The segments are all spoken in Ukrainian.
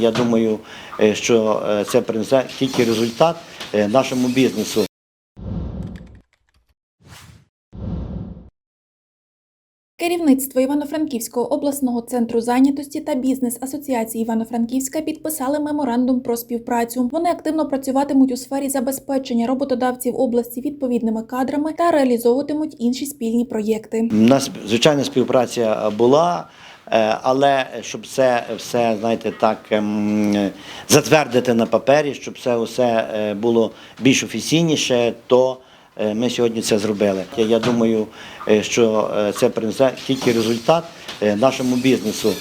Я думаю, е, що е, це принесе тільки результат е, нашому бізнесу. Керівництво Івано-Франківського обласного центру зайнятості та бізнес асоціації Івано-Франківська підписали меморандум про співпрацю. Вони активно працюватимуть у сфері забезпечення роботодавців області відповідними кадрами та реалізовуватимуть інші спільні проєкти. У нас звичайна співпраця була, але щоб це все, знаєте, так ем, затвердити на папері, щоб це все е, було більш офіційніше, то е, ми сьогодні це зробили. Я- думаю, е, що е, це принесе тільки результат е, нашому бізнесу.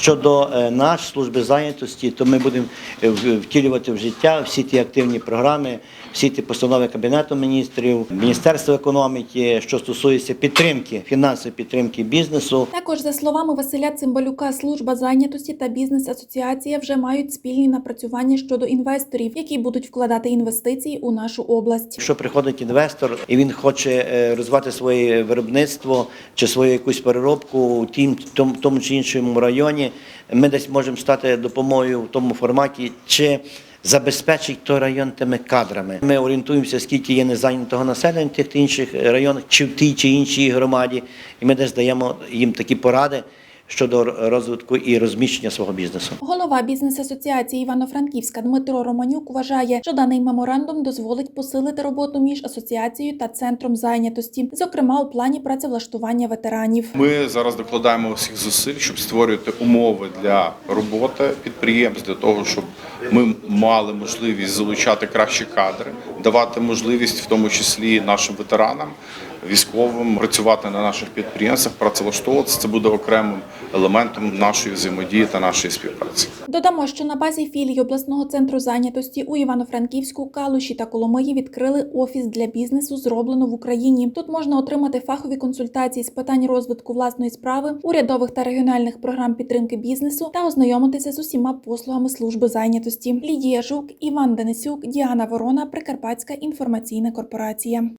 Щодо е, наш служби зайнятості, то ми будемо е, втілювати в життя всі ті активні програми, всі ті постанови Кабінету міністрів, Міністерства економіки, що стосується підтримки, фінансової підтримки бізнесу. Також за словами Василя Цимбалюка, служба зайнятості та бізнес асоціація вже мають спільні напрацювання щодо інвесторів, які будуть вкладати інвестиції у нашу область. Якщо приходить інвестор і він хоче е, розвивати своє виробництво чи свою якусь переробку у тім, тому, тому чи іншому районі, ми десь можемо стати допомогою в тому форматі, чи забезпечить той район тими кадрами. Ми орієнтуємося, скільки є незайнятого населення в тих чи інших районах, чи в тій чи іншій громаді, і ми десь даємо їм такі поради щодо розвитку і розміщення свого бізнесу. Голова бізнес-асоціації Івано-Франківська Дмитро Романюк вважає, що даний меморандум дозволить посилити роботу між асоціацією та центром зайнятості, зокрема у плані працевлаштування ветеранів. Ми зараз докладаємо всіх зусиль, щоб створювати умови для роботи підприємств, для того, щоб ми мали можливість залучати кращі кадри, давати можливість, в тому числі нашим ветеранам, військовим, працювати на наших підприємствах, працевлаштовуватися. Це буде окремим елементом нашої взаємодії та нашої співпраці. Додамо, що на базі філії обласного центру зайнятості у Івано-Франківську, Калуші та Коломиї відкрили офіс для бізнесу, зроблено в Україні. Тут можна отримати фахові консультації з питань розвитку власної справи, урядових та регіональних програм підтримки бізнесу та ознайомитися з усіма послугами служби зайнятості. Лідія Жук, Іван Денисюк, Діана Ворона, Прикарпатська інформаційна корпорація.